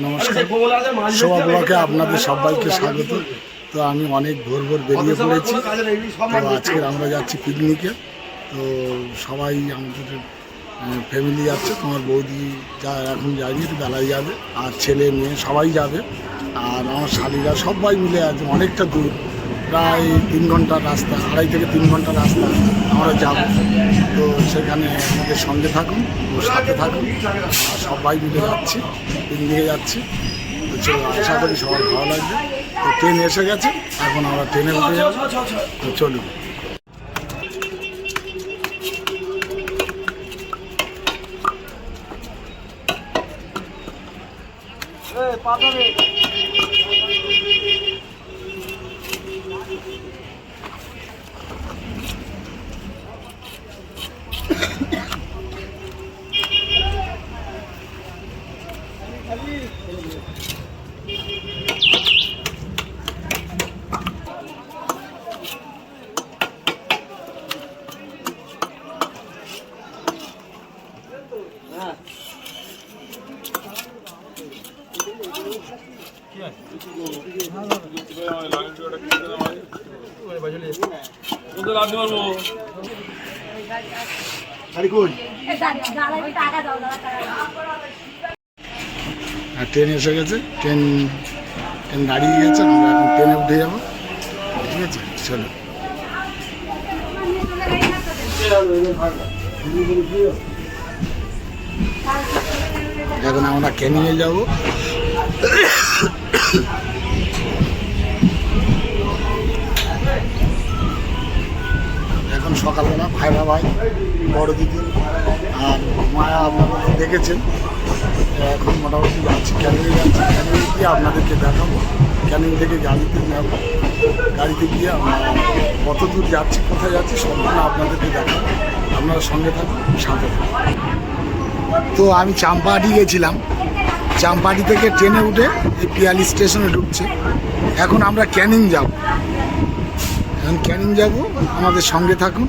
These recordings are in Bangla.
নমস্কার। শোভা ব্লকে আপনাদের সবাইকে স্বাগত। তো আমি অনেক ভোর ভোর বেরিয়ে পড়েছি। তো আজকে আমরা যাচ্ছি পিকনিকে। তো সবাই আমাদের ফ্যামিলি যাচ্ছে। তোমার বৌদি যা এখন যায়নি বেলায় যাবে। আর ছেলে মেয়ে সবাই যাবে। আর আমার শালিরা সবাই মিলে আছে অনেকটা দূর। প্রায় তিন ঘণ্টার রাস্তা, আড়াই থেকে তিন ঘণ্টার রাস্তা আমরা যাব। তো সেখানে আমাদের সঙ্গে থাকুন ও সাথে থাকুন। সবাই মিলে যাচ্ছি পিকনিকে যাচ্ছি। তো চলো, আশা করি সবার ভালো লাগবে। তো ট্রেন এসে গেছে, এখন আমরা ট্রেনে উঠে যাব। তো চলুন। আর ট্রেন এসে গেছে। ট্রেন ট্রেন দাঁড়িয়ে গেছে আমরা এখন ট্রেনে উঠে যাব। ঠিক আছে চলো। এখন আমরা ক্যানিংয়ে যাব। এখন সকালবেলা ভাইরা ভাই বড় দিদি আর মায়া আপনারা দেখেছেন। এখন মোটামুটি যাচ্ছি। ক্যানিং যাচ্ছি। ক্যানিং গিয়ে আপনাদেরকে দেখাবো। ক্যানিং থেকে গাড়িতে যাব গাড়িতে গিয়ে কত দূর যাচ্ছি, কোথায় যাচ্ছি সম্পূর্ণ আপনাদেরকে দেখাবো। আপনারা সঙ্গে থাকুন, সাথে তো আমি চাম্পাহাটি গেছিলাম। চাম্পাহাটি থেকে ট্রেনে উঠে এই পিয়ালি স্টেশনে ঢুকছে। এখন আমরা ক্যানিং যাব। এখন ক্যানিং যাব, আমাদের সঙ্গে থাকুন।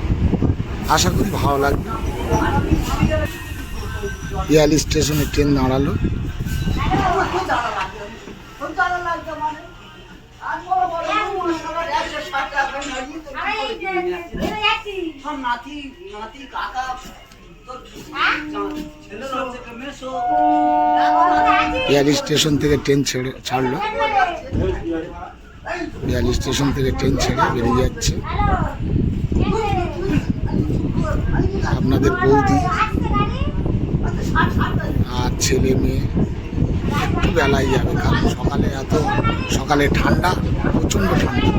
আশা করি ভালো লাগবে। পিয়ালি স্টেশনে ট্রেন দাঁড়াল। পিয়ালি স্টেশন থেকে ট্রেন ছেড়ে ছাড়লো। পিয়ালি স্টেশন থেকে ট্রেন ছেড়ে বেরিয়ে যাচ্ছে। আপনাদের বৌদি আর ছেলে মেয়ে একটু বেলায় যাবে, কারণ সকালে এত, সকালে ঠান্ডা, প্রচণ্ড ঠান্ডা।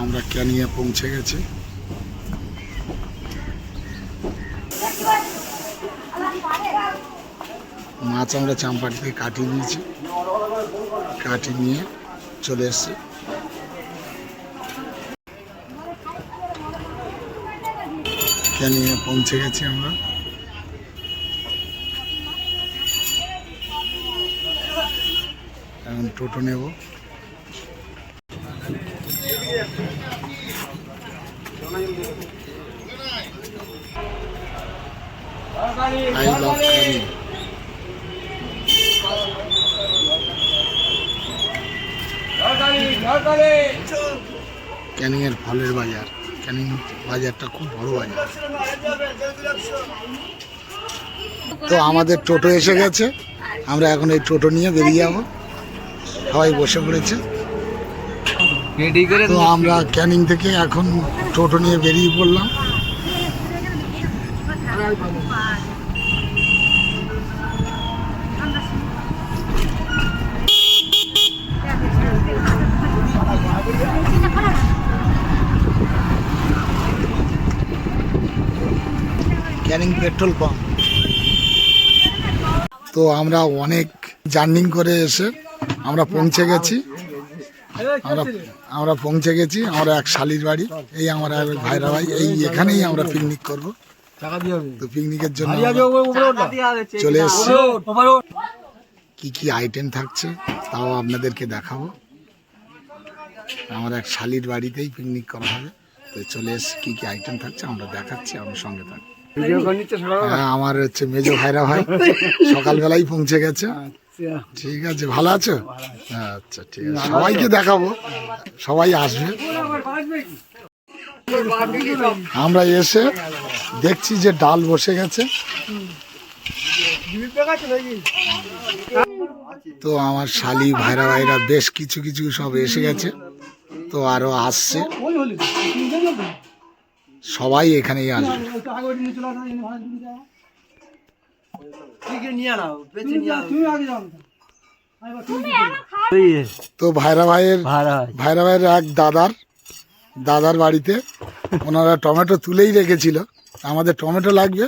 আমরা ক্যানিয়া পৌঁছে গেছি। মাছ আমরা চাম্পা থেকে কাটিয়ে নিয়েছি। কাটিয়ে নিয়ে চলে এসছি। নিয়ে পৌঁছে গেছি আমরা। এখন টোটো নেব। ক্যানিংয়ের ফলের বাজার। ক্যানিং বাজারটা খুব বড় বাজার। তো আমাদের টোটো এসে গেছে। আমরা এখন এই টোটো নিয়ে বেরিয়ে যাব। সবাই বসে পড়েছে। তো আমরা ক্যানিং থেকে এখন টোটো নিয়ে বেরিয়ে পড়লাম। ক্যানিং পেট্রোল পাম্প তো আমরা অনেক জার্নিং করে এসে আমরা পৌঁছে গেছি। আমরা আমরা পৌঁছে গেছি, আমরা এক শালির বাড়ি, এই আমার এক ভাইরা ভাই, এই এখানেই আমরা পিকনিক করব। তো পিকনিকের জন্য চলে এসেছি। কি কি আইটেম থাকছে তাও আপনাদেরকে দেখাবো। আমার এক শালির বাড়িতেই পিকনিক করা হবে। তো চলে এসে কি কি আইটেম থাকছে আমরা দেখাচ্ছি আমার সঙ্গে থাক হ্যাঁ আমার হচ্ছে মেজো ভাইরা ভাই সকালবেলাই পৌঁছে গেছে। আচ্ছা। ঠিক আছে ভালো আছো? আচ্ছা ঠিক আছে। সবাইকে দেখাবো সবাই আসবে। আমরা এসে দেখছি যে ডাল বসে গেছে। তো আমার শালি ভাইরা ভাইরা বেশ কিছু কিছু সব এসে গেছে। তো আরও আসছে। সবাই এখানেই আসবে। তো ভাইরা ভাইয়ের ভাইরা ভাইয়ের এক দাদার দাদার বাড়িতে ওনারা টমেটো তুলেই রেখেছিল। আমাদের টমেটো লাগবে।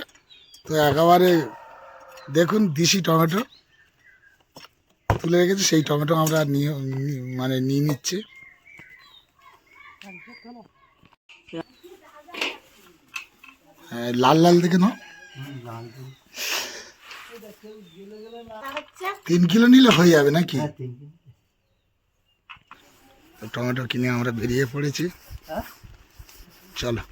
তো একেবারে দেখুন দিশি টমেটো। তুলে রেখেছি সেই টমেটো আমরা নিয়ে মানে নিয়ে নিচ্ছি। লাল লাল দেখে নাও। তিন কিলো নিলে হয়ে যাবে নাকি? তো টমেটো কিনে আমরা বেরিয়ে পড়েছি। চলো।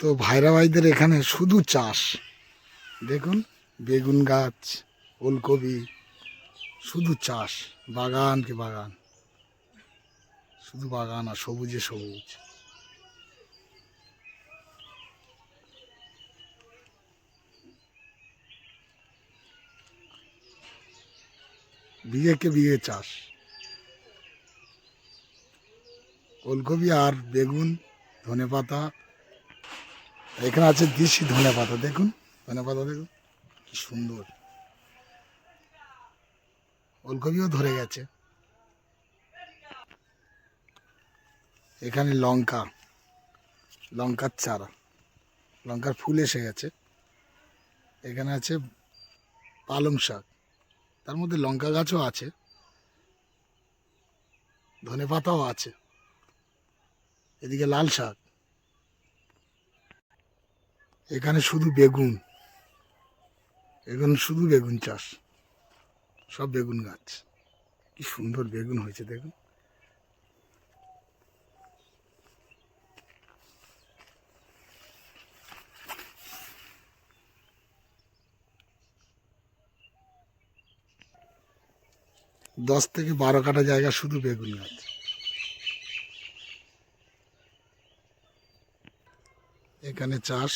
তো ভাইরা ভাইদের এখানে শুধু চাষ। দেখুন বেগুন গাছ। ওলকপি শুধু চাষ, বাগান কি বাগান। শুধু বাগান আর সবুজে সবুজ। বিঘেকে বিঘে চাষ। ওলকপি আর বেগুন, ধনে পাতা। এখানে আছে দেশি ধনে পাতা, দেখুন, ধনে পাতা দেখুন, কি সুন্দর। ওলকপিও ধরে গেছে। এখানে লঙ্কা, লঙ্কার চারা, লঙ্কার ফুল এসে গেছে। এখানে আছে পালং শাক, তার মধ্যে লঙ্কা গাছও আছে, ধনে পাতাও আছে, এদিকে লাল শাক। এখানে শুধু বেগুন, এখানে শুধু বেগুন চাষ। সব বেগুন গাছ। কি সুন্দর বেগুন হয়েছে, দেখুন। দশ থেকে বারো কাটা জায়গা শুধু বেগুন গাছ। এখানে চাষ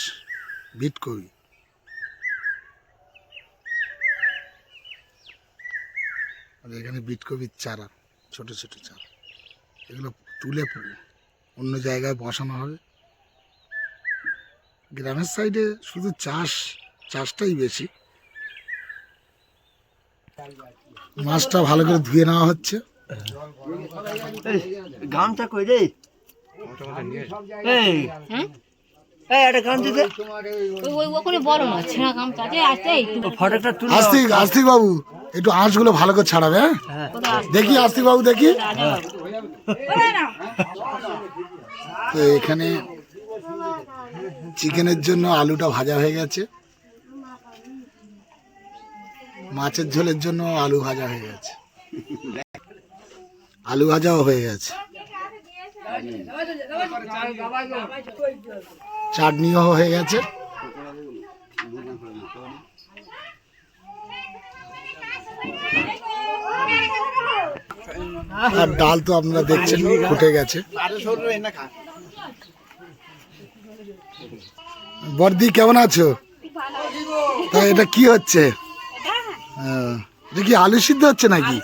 বিটকপি এখানে বিটকপির চারা ছোট ছোট চারা। এগুলো তুলে অন্য জায়গায় বসানো হবে। গ্রামের সাইডে শুধু চাষ চাষটাই বেশি। মাছটা ভালো করে ধুয়ে নেওয়া হচ্ছে। গামছা কই রে? এই এই একটা গান দিতে। ওই ওই ওখানে বলো না ছেঁড়া গামছা আছে আসতে ফটোটা তুলে আস্তিক আস্তিক বাবু একটু আঁশগুলো ভালো করে ছাড়াবে হ্যাঁ? কোথাও দেখি আস্তিক বাবু দেখি। তো এখানে চিকেনের জন্য আলুটা ভাজা হয়ে গেছে। মাছের ঝোলের জন্য আলু ভাজা হয়ে গেছে। আলু ভাজাও হয়ে গেছে। চাটনিও হয়ে গেছে। আর ডাল তো আপনারা দেখছেন ফুটে গেছে। বর্দি কেমন আছো? তা এটা কি হচ্ছে? ও, এটা কি আলু সিদ্ধ হচ্ছে নাকি?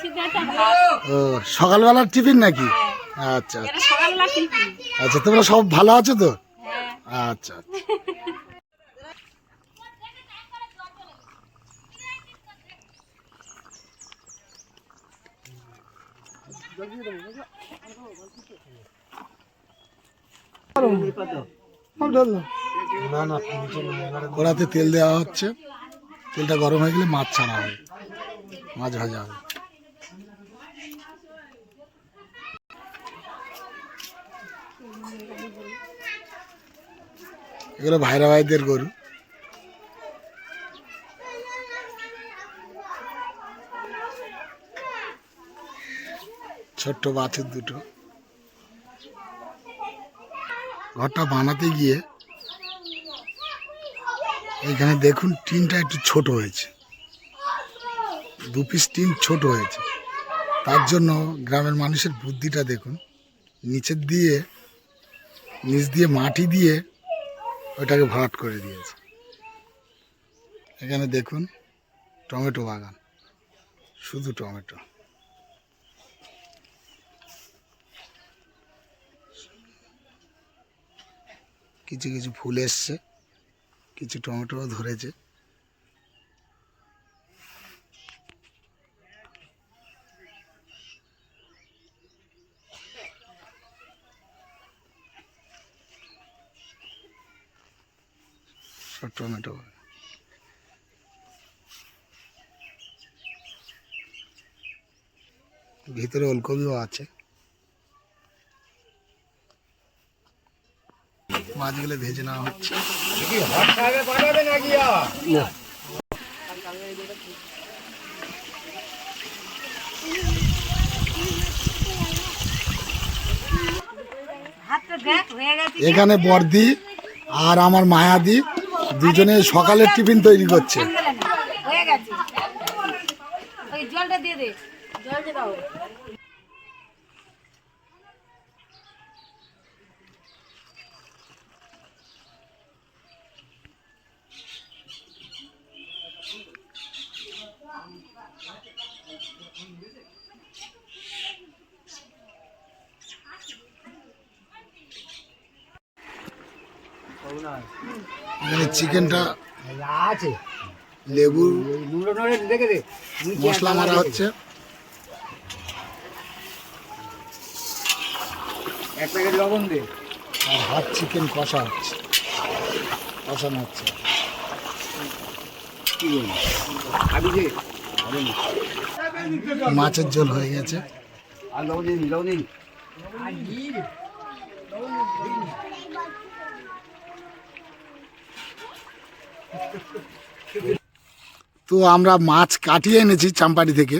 ও সকালবেলার টিফিন নাকি? আচ্ছা। আচ্ছা আচ্ছা তোমরা সব ভালো আছো তো? আচ্ছা আচ্ছা। কড়াতে তেল দেওয়া হচ্ছে। তেলটা গরম হয়ে গেলে মাছ ছাড়া হবে। মাছ ভাজা হবে। এগুলো ভাইরা ভাইদের গরু। ছোট্ট বাছুর দুটো। ঘরটা বানাতে গিয়ে এখানে দেখুন টিনটা একটু ছোট হয়েছে। দু পিস টিন ছোট হয়েছে। তার জন্য গ্রামের মানুষের বুদ্ধিটা দেখুন। নিচের দিয়ে, নিচ দিয়ে মাটি দিয়ে ওটাকে ভরাট করে দিয়েছে। এখানে দেখুন, টমেটো বাগান। শুধু টমেটো। কিছু কিছু ফুল এসছে, কিছু টমেটোও ধরেছে। টমেটো। ভিতরে ওলকপিও আছে। মাছগুলো ভেজে নেওয়া হচ্ছে। এখানে বর্দি আর আমার মায়াদি দুজনে সকালের টিফিন তৈরি করছে। হয়ে জলটা দিয়ে দে। জলটা দাও। এখানে চিকেনটা আছে লেবু নুলো দেখে দে মশলা মারা হচ্ছে। এক প্যাকেট লবণ দে। আর হাত চিকেন কষা হচ্ছে। কষানো হচ্ছে। মাছের ঝোল হয়ে গেছে। আর লবণ দিন লবণ দিন তো আমরা মাছ কাটিয়ে এনেছি চাম্পাটি থেকে।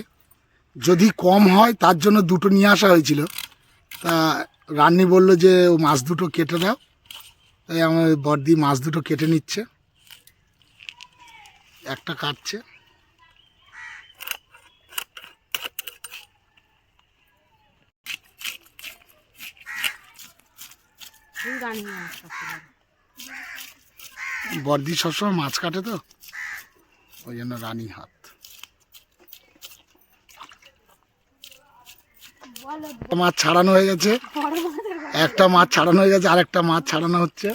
যদি কম হয়, তার জন্য দুটো নিয়ে আসা হয়েছিল। তা রান্নি বলল যে, ও মাছ দুটো কেটে দাও। তাই আমার বর্দি মাছ দুটো কেটে নিচ্ছে। একটা কাটছে। বর্দি সবসময় মাছ কাটে তো। ওই জন্য রানী হাত। মাছ ছাড়ানো হয়ে গেছে। একটা মাছ ছাড়ানো হয়ে গেছে আর একটা মাছ ছাড়ানো হচ্ছে।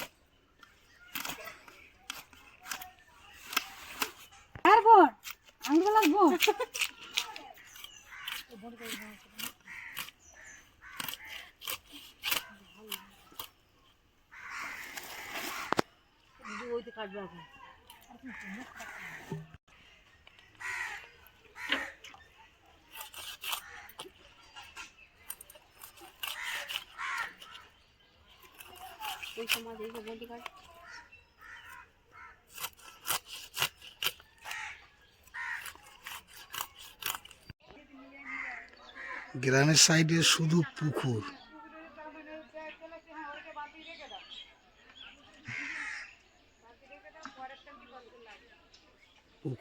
গ্রামের সাইডে শুধু পুকুর।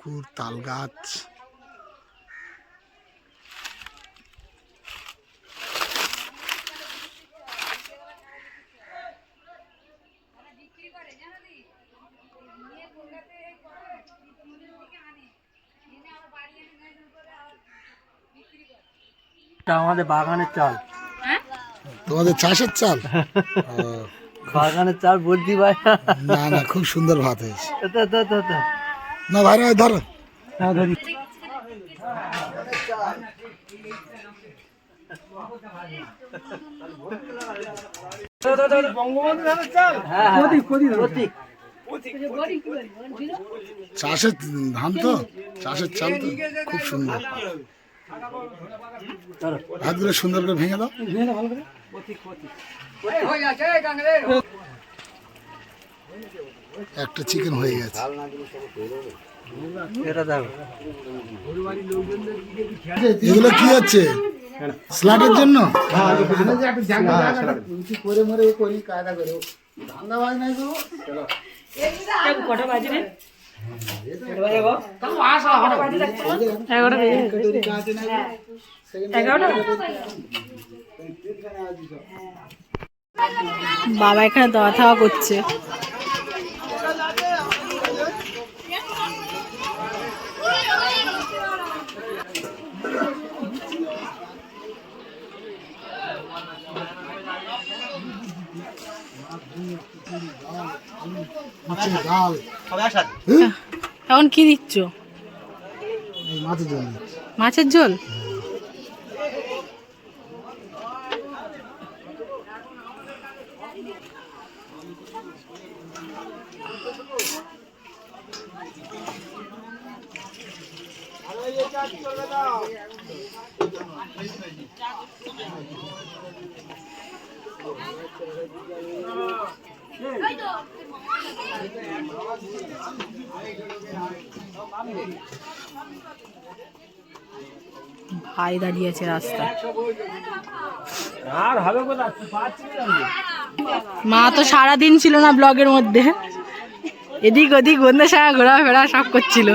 পুকুর তাল গাছ। এটা আমাদের বাগানের চাল। তোমাদের চাষের চাল? বাগানের চাল বলতে ভাই। না না খুব সুন্দর ভাত হয়েছে। তো তো তো তো না ভাই ভাই ধরো। হ্যাঁ ধরি। চাষের ধান তো চাষের চাল তো খুব সুন্দর। ভাতগুলো সুন্দর করে ভেঙে দাও। একটা চিকেন হয়ে গেছে। এগুলো কি হচ্ছে? স্ল্যাটের জন্য? বাবা এখানে দাওয়া থাওয়া করছে। এখন কি দিচ্ছ? মাছের জন্য মাছের ভাই দাঁড়িয়ে আছে রাস্তা মা তো সারাদিন ছিল না ব্লগের মধ্যে। এদিক ওদিক বন্ধুর সঙ্গে ঘোরাফেরা সব করছিল।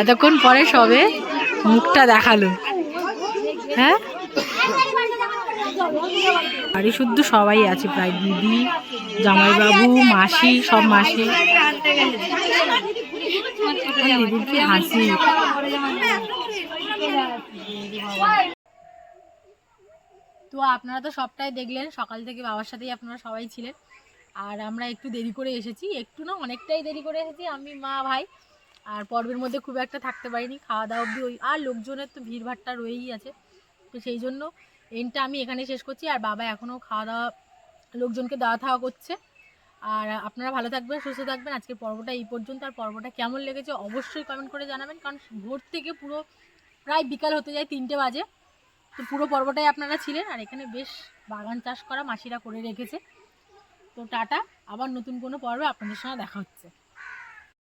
এতক্ষণ পরে সবে মুখটা দেখাল। হ্যাঁ? বাড়ি শুদ্ধ সবাই আছে প্রায় দিদি জামাইবাবু মাসি সব মাসি। তো আপনারা তো সবটাই দেখলেন, সকাল থেকে বাবার সাথেই আপনারা সবাই ছিলেন। আর আমরা একটু দেরি করে এসেছি, একটু না অনেকটাই দেরি করে এসেছি, আমি, মা, ভাই। আর পর্বের মধ্যে খুব একটা থাকতে পারিনি, খাওয়া দাওয়া অবধি ওই আর লোকজনের তো ভিড়ভাট্টা রয়েই আছে। তো সেই জন্য এনটা আমি এখানে শেষ করছি। আর বাবা এখনও খাওয়া দাওয়া লোকজনকে দেওয়া থাওয়া করছে। আর আপনারা ভালো থাকবেন, সুস্থ থাকবেন। আজকের পর্বটা এই পর্যন্ত। আর পর্বটা কেমন লেগেছে অবশ্যই কমেন্ট করে জানাবেন। কারণ ভোর থেকে পুরো প্রায় বিকাল হতে যায় তিনটে বাজে। তো পুরো পর্বটাই আপনারা ছিলেন। আর এখানে বেশ বাগান চাষ করা মাসিরা করে রেখেছে। তো টাটা। আবার নতুন কোনো পর্বে আপনাদের সঙ্গে দেখা হচ্ছে।